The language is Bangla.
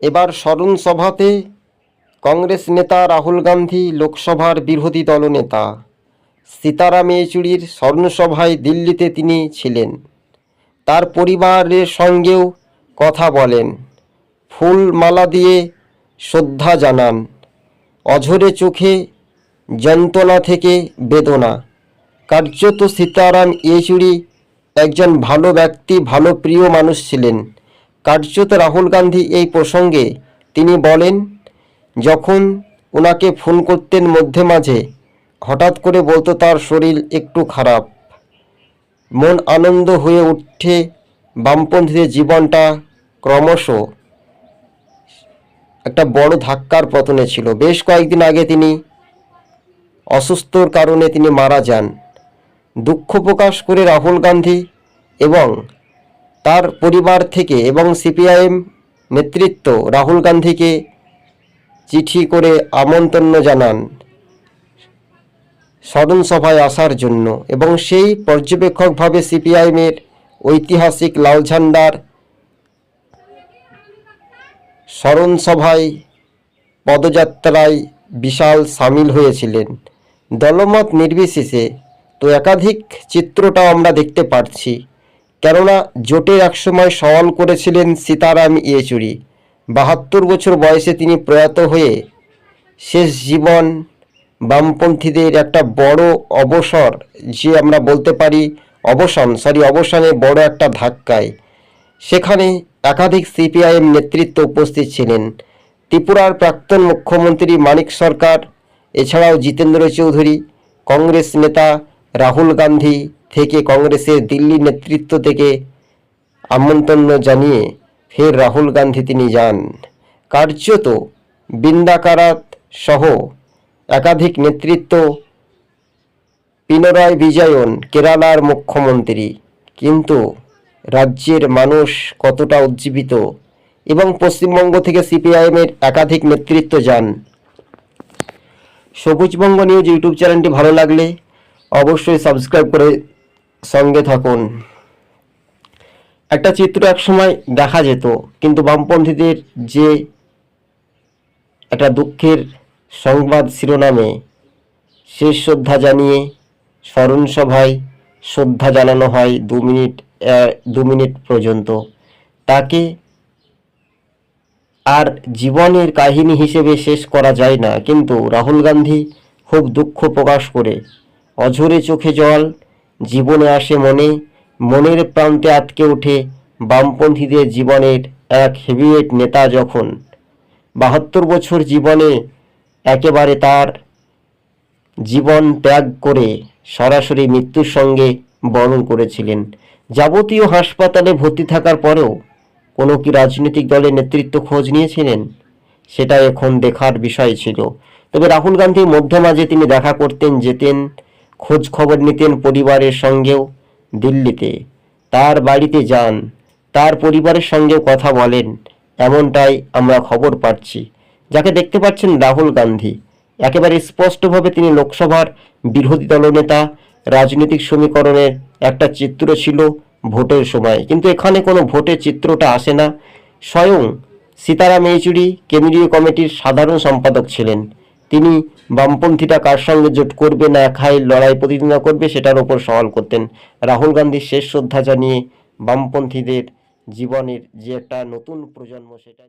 এবার স্মরণ সভাতে কংগ্রেস নেতা রাহুল গান্ধী লোকসভার বিরোধী দলনেতা সীতারাম ইয়েচুরির স্মরণসভায় দিল্লিতে তিনি ছিলেন। তার পরিবারের সঙ্গেও কথা বলেন। ফুল মালা দিয়ে শ্রদ্ধা জানান। অঝরে চোখে যন্ত্রণা থেকে বেদনা। কার্যত সীতারাম ইয়েচুরি একজন ভালো ব্যক্তি, ভালো প্রিয় মানুষ ছিলেন। কার্যত রাহুল গান্ধী এই প্রসঙ্গে তিনি বলেন, যখন ওনাকে ফোন করতেন মধ্যে মাঝে, হঠাৎ করে বলতো তার শরীর একটু খারাপ। মন আনন্দ হয়ে উঠে বামপন্থীদের জীবনটা ক্রমশ একটা বড় ধাক্কার পতনে ছিল। বেশ কয়েকদিন আগে তিনি অসুস্থর কারণে তিনি মারা যান। দুঃখ প্রকাশ করে রাহুল গান্ধী এবং তার পরিবার থেকে এবং সিপিআইএম নেতৃত্ব রাহুল গান্ধীকে চিঠি করে আমন্ত্রণ জানান স্মরণ সভায় আসার জন্য এবং সেই পর্যবেক্ষকভাবে সিপিআইএমের ঐতিহাসিক লাল ঝান্ডার স্মরণ সভায় পদযাত্রায় বিশাল সামিল হয়েছিলেন। দলমত নির্বিশেষে তো একাধিক চিত্রটাও আমরা দেখতে পাচ্ছি কেননা জোটের একসময় সওয়াল করেছিলেন সীতারাম ইয়েচুরি। বাহাত্তর বছর বয়সে তিনি প্রয়াত হয়ে শেষ জীবন বামপন্থীদের একটা বড় অবসর, যে আমরা বলতে পারি অবসান সরি অবসানে বড় একটা ধাক্কায়। সেখানে একাধিক সিপিআইএম নেতৃত্ব উপস্থিত ছিলেন। ত্রিপুরার প্রাক্তন মুখ্যমন্ত্রী মানিক সরকার, এছাড়াও জিতেন্দ্র চৌধুরী, কংগ্রেস নেতা রাহুল গান্ধী থেকে কংগ্রেসের দিল্লি নেতৃত্ব থেকে আমন্ত্রণ জানিয়ে ফের রাহুল গান্ধী তিনি যান। কার্যত বৃন্দাকারাত সহ একাধিক নেতৃত্ব পিনরায় বিজয়ন কেরালার মুখ্যমন্ত্রী। কিন্তু রাজ্যের মানুষ কতটা উজ্জীবিত এবং পশ্চিমবঙ্গ থেকে সিপিআইএমের একাধিক নেতৃত্ব যান। সবুজবঙ্গ নিউজ ইউটিউব চ্যানেলটি ভালো লাগলে অবশ্যই সাবস্ক্রাইব করে সঙ্গে থাকুন। একটা চিত্র একসময় দেখা যেত, কিন্তু বামপন্থীদের যে একটা দুঃখের সংবাদ শিরোনামে শেষ শ্রদ্ধা জানিয়ে স্মরণ সভায় শ্রদ্ধা জানানো হয় দু মিনিট দু মিনিট পর্যন্ত। তাকে আর জীবনের কাহিনী হিসেবে শেষ করা যায় না, কিন্তু রাহুল গান্ধী খুব দুঃখ প্রকাশ করে, অঝরে চোখে জল জীবনে আসে মনে, মনের প্রান্তে আটকে ওঠে বামপন্থীদের জীবনের এক হেভিওয়েট নেতা যখন। বাহাত্তর বছর জীবনে একেবারে তার জীবন ত্যাগ করে সরাসরি মৃত্যুর সঙ্গে বরণ করেছিলেন। যাবতীয় হাসপাতালে ভর্তি থাকার পরেও কোনো কি রাজনৈতিক দলের নেতৃত্ব খোঁজ নিয়েছিলেন? সেটা এখন দেখার বিষয় ছিল। তবে রাহুল গান্ধী মধ্যে তিনি দেখা করতেন, যেতেন খোঁজ খবর নিতেন পরিবারের সঙ্গেও দিল্লিতে। তার বাড়িতে যান, তার পরিবারের সঙ্গেও কথা বলেন, এমনটাই আমরা খবর পাচ্ছি। যাকে দেখতে পাচ্ছেন রাহুল গান্ধী। একেবারে স্পষ্টভাবে তিনি লোকসভার বিরোধী দলনেতা, রাজনৈতিক সমীকরণের একটা চিত্র ছিল ভোটের সময়। কিন্তু এখানে কোনো ভোটের চিত্রটা আসে না। স্বয়ং সীতারাম ইয়েচুরি কেন্দ্রীয় কমিটির সাধারণ সম্পাদক ছিলেন। তিনি বামপন্থীটা কার সঙ্গে জোট করবে না একাই লড়াই প্রতিদ্বন্দ্বিতা করবে সেটার ওপর সওয়াল করতেন। রাহুল গান্ধীর শেষ শ্রদ্ধা জানিয়ে বামপন্থীদের জীবনের যে একটা নতুন প্রজন্ম সেটা